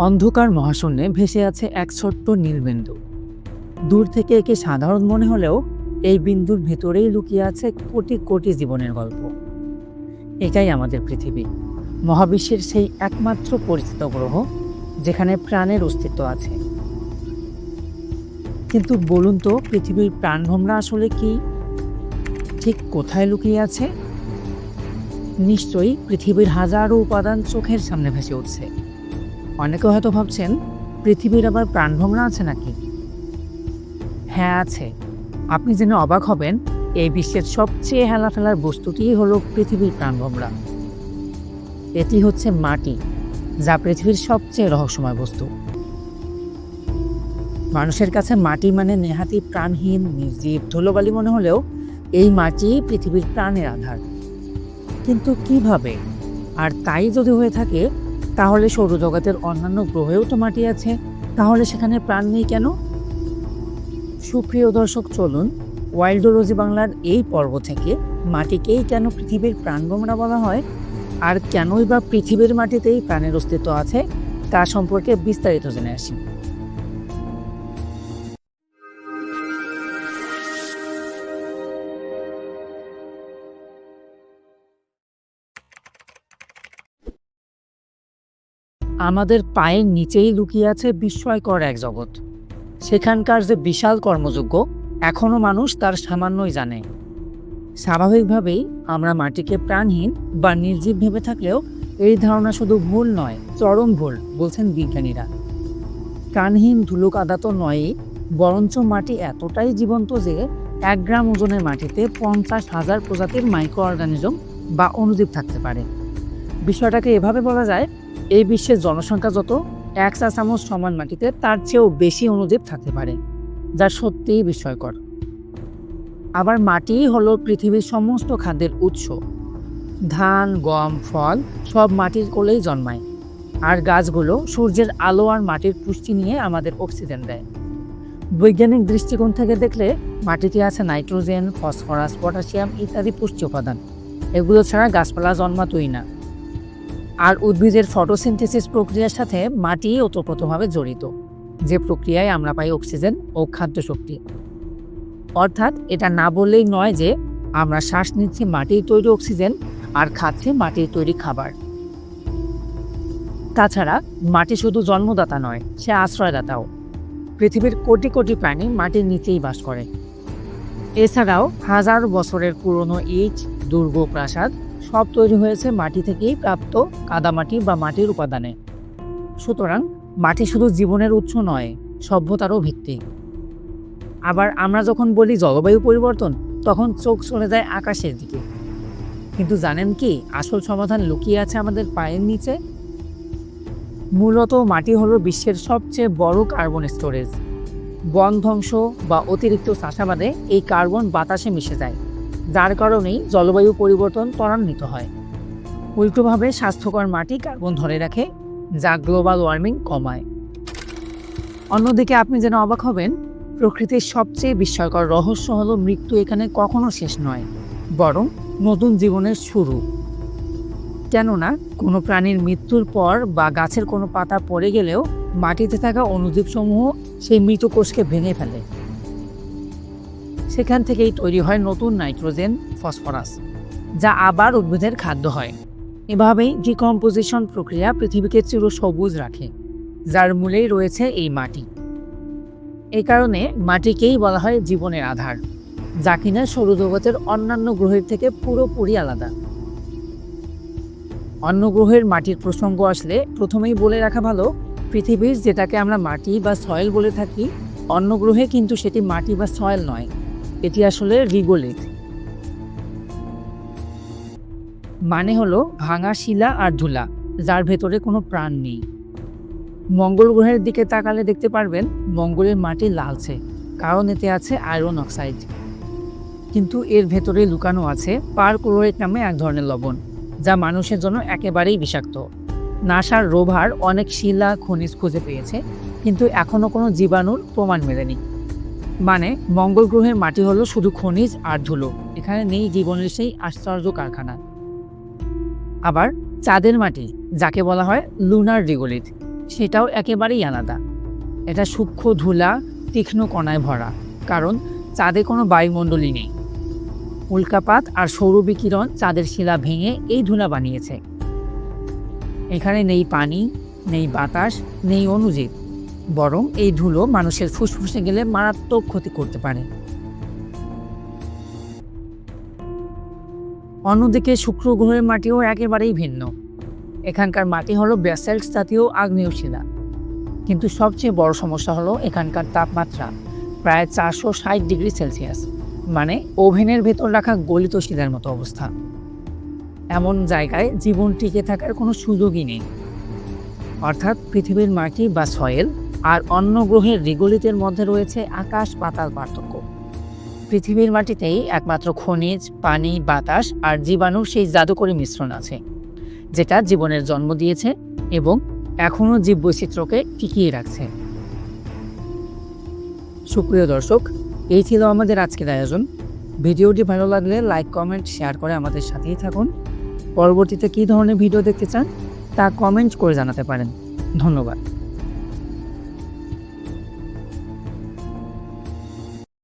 অন্ধকার মহাশূন্যে ভেসে আছে এক ছোট্ট নীলবিন্দু দূর থেকে একে সাধারণ মনে হলেও এই বিন্দুর ভেতরেই লুকিয়ে আছে কোটি কোটি জীবনের গল্প। এটাই আমাদের পৃথিবী, মহাবিশ্বের সেই একমাত্র পরিচিত গ্রহ যেখানে প্রাণের অস্তিত্ব আছে। কিন্তু বলুন তো, পৃথিবীর প্রাণভোমরা আসলে কি? ঠিক কোথায় লুকিয়ে আছে? নিশ্চয়ই পৃথিবীর হাজারো উপাদান চোখের সামনে ভেসে উঠছে। অনেকে হয়তো ভাবছেন, পৃথিবীর আবার প্রাণভোমরা আছে নাকি? হ্যাঁ আছে। আপনি জেনে অবাক হবেন, এই বিশ্বের সবচেয়ে হেলাফেলার বস্তুটিই হলো পৃথিবীর প্রাণভোমরা। এটি হচ্ছে মাটি, যা পৃথিবীর সবচেয়ে রহস্যময় বস্তু। মানুষের কাছে মাটি মানে নেহাতি প্রাণহীন, নির্জীব, ধুলোবালি মনে হলেও এই মাটি পৃথিবীর প্রাণের আধার। কিন্তু কীভাবে? আর তাই যদি হয়ে থাকে তাহলে সৌরজগতের অন্যান্য গ্রহেও তো মাটি আছে। তাহলে সেখানে প্রাণ নেই কেন? সুপ্রিয় দর্শক, চলুন ওয়াইল্ডোলজি বাংলার এই পর্ব থেকে মাটিকেই কেন পৃথিবীর প্রাণগমরা বলা হয় আর কেনই বা পৃথিবীর মাটিতেই প্রাণের অস্তিত্ব আছে তা সম্পর্কে বিস্তারিত জেনে আসি। আমাদের পায়ের নিচেই লুকিয়ে আছে বিস্ময়কর এক জগৎ। সেখানকার যে বিশাল কর্মযোগ্য এখনও মানুষ তার সামান্যই জানে। স্বাভাবিকভাবেই আমরা মাটিকে প্রাণহীন বা নির্জীব ভেবে থাকলেও এই ধারণা শুধু ভুল নয়, চরম ভুল, বলছেন বিজ্ঞানীরা। প্রাণহীন ধুলো কাদা তো নয়ই, বরঞ্চ মাটি এতটাই জীবন্ত যে এক গ্রাম ওজনের মাটিতে পঞ্চাশ হাজার প্রজাতির মাইক্রো অর্গানিজম বা অণুজীব থাকতে পারে। বিষয়টাকে এভাবে বলা যায়, এই বিশ্বের জনসংখ্যা যত, এক চা চামচ সমান মাটিতে তার চেয়েও বেশি অনুজীব থাকতে পারে, যা সত্যিই বিস্ময়কর। আবার মাটিই হলো পৃথিবীর সমস্ত খাদ্যের উৎস। ধান, গম, ফল সব মাটির কোলেই জন্মায়। আর গাছগুলো সূর্যের আলো আর মাটির পুষ্টি নিয়ে আমাদের অক্সিজেন দেয়। বৈজ্ঞানিক দৃষ্টিকোণ থেকে দেখলে, মাটিতে আছে নাইট্রোজেন, ফসফরাস, পটাশিয়াম ইত্যাদি পুষ্টি উপাদান। এগুলো ছাড়া গাছপালা জন্মাতই না। আর উদ্ভিদের ফটোসিনথেসিস প্রক্রিয়ার সাথে মাটি ওতপ্রোতভাবে জড়িত। যে প্রক্রিয়ায় আমরা পাই অক্সিজেন ও খাদ্য শক্তি অর্থাৎ এটা না বললেই নয় যে আমরা শ্বাস নিচ্ছি মাটির তৈরি অক্সিজেন আর খাচ্ছি মাটির তৈরি খাবার। তাছাড়া মাটি শুধু জন্মদাতা নয়, সে আশ্রয়দাতাও। পৃথিবীর কোটি কোটি প্রাণী মাটির নিচেই বাস করে। এছাড়াও হাজার বছরের পুরনো ইট, দুর্গ প্রাসাদ সব তৈরি হয়েছে মাটি থেকেই প্রাপ্ত কাদামাটি বা মাটির উপাদানে। সুতরাং মাটি শুধু জীবনের উৎস নয়, সভ্যতারও ভিত্তি। আবার আমরা যখন বলি জলবায়ু পরিবর্তন, তখন চোখ চলে যায় আকাশের দিকে। কিন্তু জানেন কি, আসল সমাধান লুকিয়ে আছে আমাদের পায়ের নিচে? মূলত মাটি হলো বিশ্বের সবচেয়ে বড় কার্বন স্টোরেজ। বন ধ্বংস বা অতিরিক্ত চাষাবাদে এই কার্বন বাতাসে মিশে যায়। যার কারণেই জলবায়ু পরিবর্তন ত্বরান্বিত হয়। উল্টোভাবে স্বাস্থ্যকর মাটি কার্বন ধরে রাখে, যা গ্লোবাল ওয়ার্মিং কমায়। অন্যদিকে আপনি যেন অবাক হবেন, প্রকৃতির সবচেয়ে বিস্ময়কর রহস্য হলো মৃত্যু এখানে কখনো শেষ নয়, বরং নতুন জীবনের শুরু। কেননা, কোনো প্রাণীর মৃত্যুর পর বা গাছের কোনো পাতা পড়ে গেলেও মাটিতে থাকা অণুজীবসমূহ সেই মৃত কোষকে ভেঙে ফেলে। সেখান থেকেই তৈরি হয় নতুন নাইট্রোজেন, ফসফরাস, যা আবার উদ্ভিদের খাদ্য হয়। এভাবেই ডিকম্পোজিশন প্রক্রিয়া পৃথিবীকে চির সবুজ রাখে, যার মূলেই রয়েছে এই মাটি। এই কারণে মাটিকেই বলা হয় জীবনের আধার, যা কিনা সৌরজগতের অন্যান্য গ্রহের থেকে পুরোপুরি আলাদা। অন্য গ্রহের মাটির প্রসঙ্গ আসলে প্রথমেই বলে রাখা ভালো, পৃথিবীর যেটাকে আমরা মাটি বা সয়েল বলে থাকি, অন্য গ্রহে কিন্তু সেটি মাটি বা সয়েল নয়। এটি আসলে রিগোলিথ মানে হলো ভাঙা শিলা আর ধুলা, যার ভেতরে কোনো প্রাণ নেই। মঙ্গল গ্রহের দিকে তাকালে দেখতে পারবেন মঙ্গলের মাটি লালচে, কারণ এতে আছে আয়রন অক্সাইড। কিন্তু এর ভেতরে লুকানো আছে পারক্লোরেট নামে এক ধরনের লবণ, যা মানুষের জন্য একেবারেই বিষাক্ত। নাসার রোভার অনেক শিলা, খনিজ খুঁজে পেয়েছে, কিন্তু এখনও কোনো জীবাণুর প্রমাণ মেলেনি। মানে মঙ্গল গ্রহের মাটি হলো শুধু খনিজ আর ধুলো। এখানে নেই জীবনের সেই আশ্চর্য কারখানা। আবার চাঁদের মাটি, যাকে বলা হয় লুনার রিগোলিথ সেটাও একেবারেই আলাদা। এটা সূক্ষ্ম ধুলা, তীক্ষ্ণ কণায় ভরা, কারণ চাঁদে কোনো বায়ুমণ্ডলই নেই। উল্কাপাত আর সৌর বিকিরণ চাঁদের শিলা ভেঙে এই ধুলা বানিয়েছে। এখানে নেই পানি, নেই বাতাস, নেই অনুজীব। বরং এই ধুলো মানুষের ফুসফুসে গেলে মারাত্মক ক্ষতি করতে পারে। অন্যদিকে শুক্র গ্রহের মাটিও একেবারেই ভিন্ন। এখানকার মাটি হলো ব্যাসাল্ট জাতীয় আগ্নেয় শিলা কিন্তু সবচেয়ে বড় সমস্যা হলো এখানকার তাপমাত্রা, প্রায় চারশো ষাট ডিগ্রি সেলসিয়াস মানে ওভেনের ভেতর রাখা গলিত শিলার মতো অবস্থা। এমন জায়গায় জীবন টিকে থাকার কোনো সুযোগই নেই। অর্থাৎ পৃথিবীর মাটি বা সয়েল আর অন্য গ্রহের রিগলিতের মধ্যে রয়েছে আকাশ পাতাল পার্থক্য। পৃথিবীর মাটিতেই একমাত্র খনিজ, পানি, বাতাস আর জীবাণুর সেই জাদুকরী মিশ্রণ আছে, যেটা জীবনের জন্ম দিয়েছে এবং এখনও জীববৈচিত্র্যকে টিকিয়ে রাখছে। সুপ্রিয় দর্শক, এই ছিল আমাদের আজকের আয়োজন। ভিডিওটি ভালো লাগলে লাইক, কমেন্ট, শেয়ার করে আমাদের সাথেই থাকুন। পরবর্তীতে কী ধরনের ভিডিও দেখতে চান তা কমেন্ট করে জানাতে পারেন। ধন্যবাদ।